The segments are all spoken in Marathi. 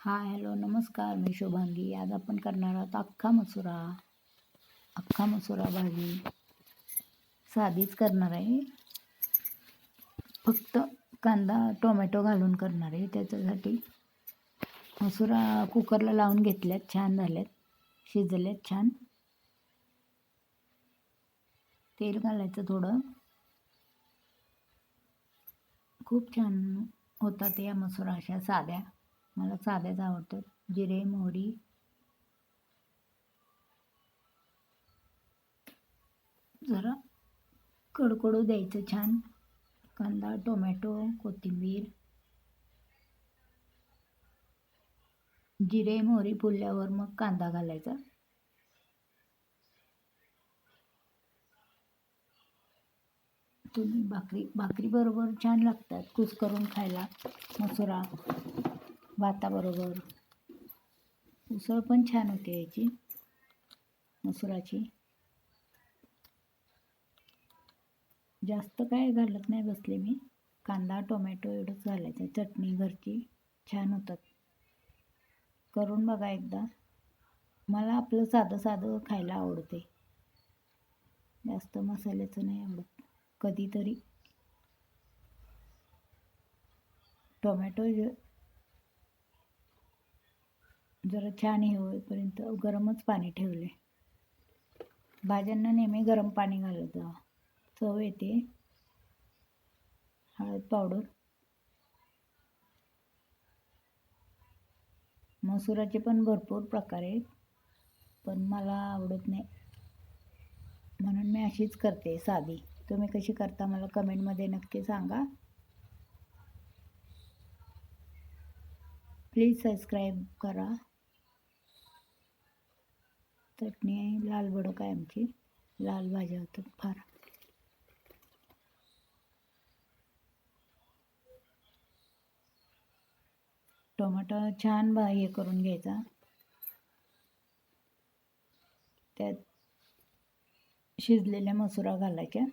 हाय हॅलो नमस्कार मी शुभांगी. आज आपण करणार आहोत अख्खा मसुरा. अख्खा मसुरा भाजी साधीच करणार आहे. फक्त कांदा टोमॅटो घालून करणार आहे. त्याच्यासाठी मसुरा कुकरला लावून घेतल्यात छान झाल्यात. शिजल्यात छान. तेल घालायचं थोडं. खूप छान होतात या मसुरा अशा साध्या. मला साध्याच आवडतात जिरे मोहरी. जरा कडकडू द्यायचं छान. कांदा टोमॅटो कोथिंबीर. जिरे मोहरी फुलल्यावर मग कांदा घालायचा. तुम्ही भाकरी भाकरी बरोबर छान लागतात कुस करून खायला. मसुरा. भाताबरोबर उसळ पण छान होते याची. मसुराची. जास्त काय घालत नाही बसले मी. कांदा टोमॅटो एवढंच घालायचं. चटणी घरची छान होतात. करून बघा एकदा. मला आपलं साधं साधं खायला आवडते. जास्त मसाल्याचं नाही आवडत. कधीतरी. टोमॅटो जरा छान हे होईपर्यंत गरमच पाणी ठेवले. भाज्यांना नेहमी गरम पाणी घालत चव येते. हळद पावडर. मसुराचे पण भरपूर प्रकार आहेत. पण मला आवडत नाही. म्हणून मी अशीच करते साधी. तुम्ही कशी करता मला कमेंटमध्ये नक्की सांगा. प्लीज सबस्क्राईब करा. चटणी आहे लाल बडक आहे आमची? लाल भाज्या होतात फार. टोमॅटो छान बा हे करून घ्यायचा. त्यात शिजलेल्या मसुरा घालायच्या.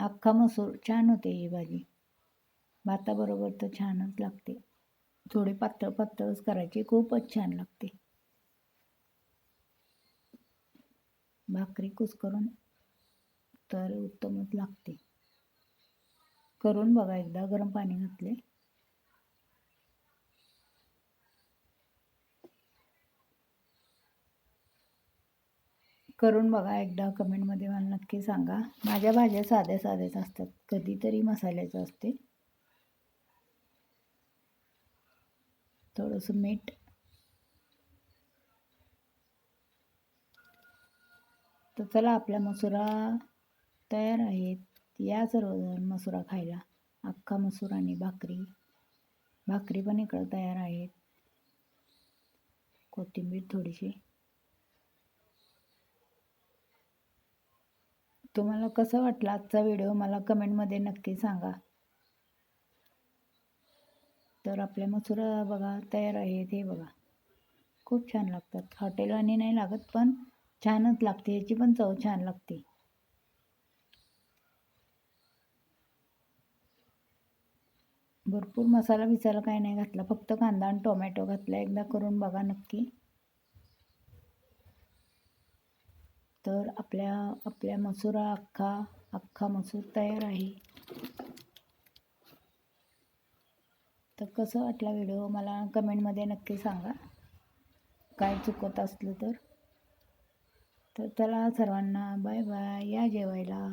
अख्खा मसूर छान होते ही भाजी. भाताबरोबर तर छानच लागते. थोडी पातळ पातळच करायची खूपच छान लागते. भाकरी कुस्करून तर उत्तमच लागते. करून बघा एकदा गरम पाणी घातले. करून बघा एकदा कमेंटमध्ये मला नक्की सांगा. माझ्या भाज्या साध्या साध्याच असतात कधीतरी मसाल्याचं असते. थोडंसं मीठ तर चला आपल्या मसुरा तयार आहेत. या सर्वजण मसुरा खायला. अख्खा मसूर आणि भाकरी. भाकरी पण इकडं तयार आहेत. कोथिंबीर थोडीशी. तुम्हाला कसं वाटलं आजचा व्हिडिओ मला कमेंटमध्ये नक्की सांगा. तर आपल्या मसुरा बघा तयार आहेत हे बघा. खूप छान लागतात. हॉटेलवाणी नाही लागत पण छानच लागते याची पण चव छान लागते. भरपूर मसाला बिसाला काही नाही घातला फक्त कांदा आणि टोमॅटो घातला एकदा करून बघा नक्की. तर आपल्या आपल्या मसुरा अख्खा अख्खा मसूर तयार आहे. तर कसं वाटला व्हिडिओ मला कमेंटमध्ये नक्की सांगा. काय चुकत असलं तर. तर चला सर्वांना बाय बाय या जेवायला.